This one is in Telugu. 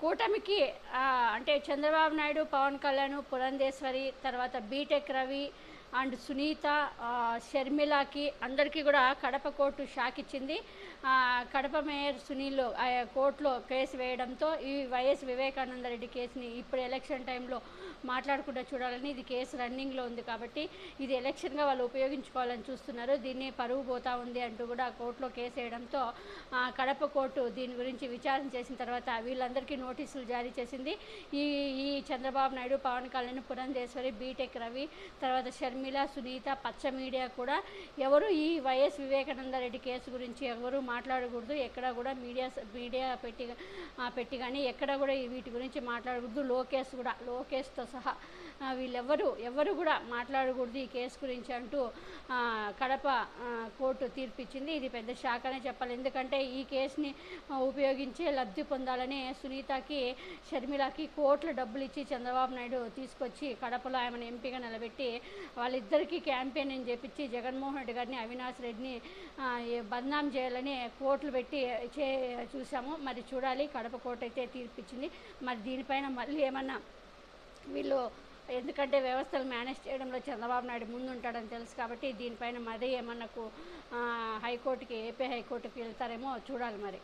కూటమికి అంటే చంద్రబాబు నాయుడు పవన్ కళ్యాణ్ పురంధేశ్వరి తర్వాత బీటెక్ రవి అండ్ సునీత షర్మిలాకి అందరికీ కూడా కడప కోర్టు షాక్ ఇచ్చింది. కడప మేయర్ సునీల్ కోర్టులో కేసు వేయడంతో ఈ వైఎస్ వివేకానంద రెడ్డి కేసుని ఇప్పుడు ఎలక్షన్ టైంలో మాట్లాడకుండా చూడాలని ఇది కేసు రన్నింగ్లో ఉంది కాబట్టి ఇది ఎలక్షన్గా వాళ్ళు ఉపయోగించుకోవాలని చూస్తున్నారు. దీన్ని పరువు పోతా ఉంది అంటూ కూడా కోర్టులో కేసు వేయడంతో కడప కోర్టు దీని గురించి విచారణ చేసిన తర్వాత వీళ్ళందరికీ నోటీసులు జారీ చేసింది. ఈ ఈ చంద్రబాబు నాయుడు పవన్ కళ్యాణ్ పురంధేశ్వరి బీటెక్ రవి తర్వాత షర్మిల సునీత పచ్చ మీడియా కూడా ఎవరు ఈ వైఎస్ వివేకానంద రెడ్డి కేసు గురించి ఎవరు మాట్లాడకూడదు ఎక్కడ కూడా మీడియా మీడియా పెట్టి పెట్టి కానీ ఎక్కడ కూడా వీటి గురించి మాట్లాడకూడదు. లోకేష్ కూడా లోకేష్తో సహా వీళ్ళెవ్వరు ఎవరు కూడా మాట్లాడకూడదు ఈ కేసు గురించి అంటూ కడప కోర్టు తీర్పిచ్చింది. ఇది పెద్ద శాఖ అనే చెప్పాలి. ఎందుకంటే ఈ కేసుని ఉపయోగించి లబ్ధి పొందాలని సునీతకి షర్మిలకి కోట్ల డబ్బులు ఇచ్చి చంద్రబాబు నాయుడు తీసుకొచ్చి కడపలో ఆమెను ఎంపీగా నిలబెట్టి వాళ్ళిద్దరికీ క్యాంపెయిన్ అని చెప్పించి జగన్మోహన్ రెడ్డి గారిని అవినాష్ రెడ్డిని బద్నాం చేయాలని కోర్టులు పెట్టి చే చూసాము. మరి చూడాలి కడప కోర్టు అయితే తీర్పిచ్చింది. మరి దీనిపైన మళ్ళీ ఏమన్నా వీళ్ళు ఎందుకంటే వ్యవస్థలు మేనేజ్ చేయడంలో చంద్రబాబు నాయుడు ముందుంటాడని తెలుసు కాబట్టి దీనిపైన మరీ ఏమన్నాకు హైకోర్టుకి ఏపీ హైకోర్టుకి వెళ్తారేమో చూడాలి మరి.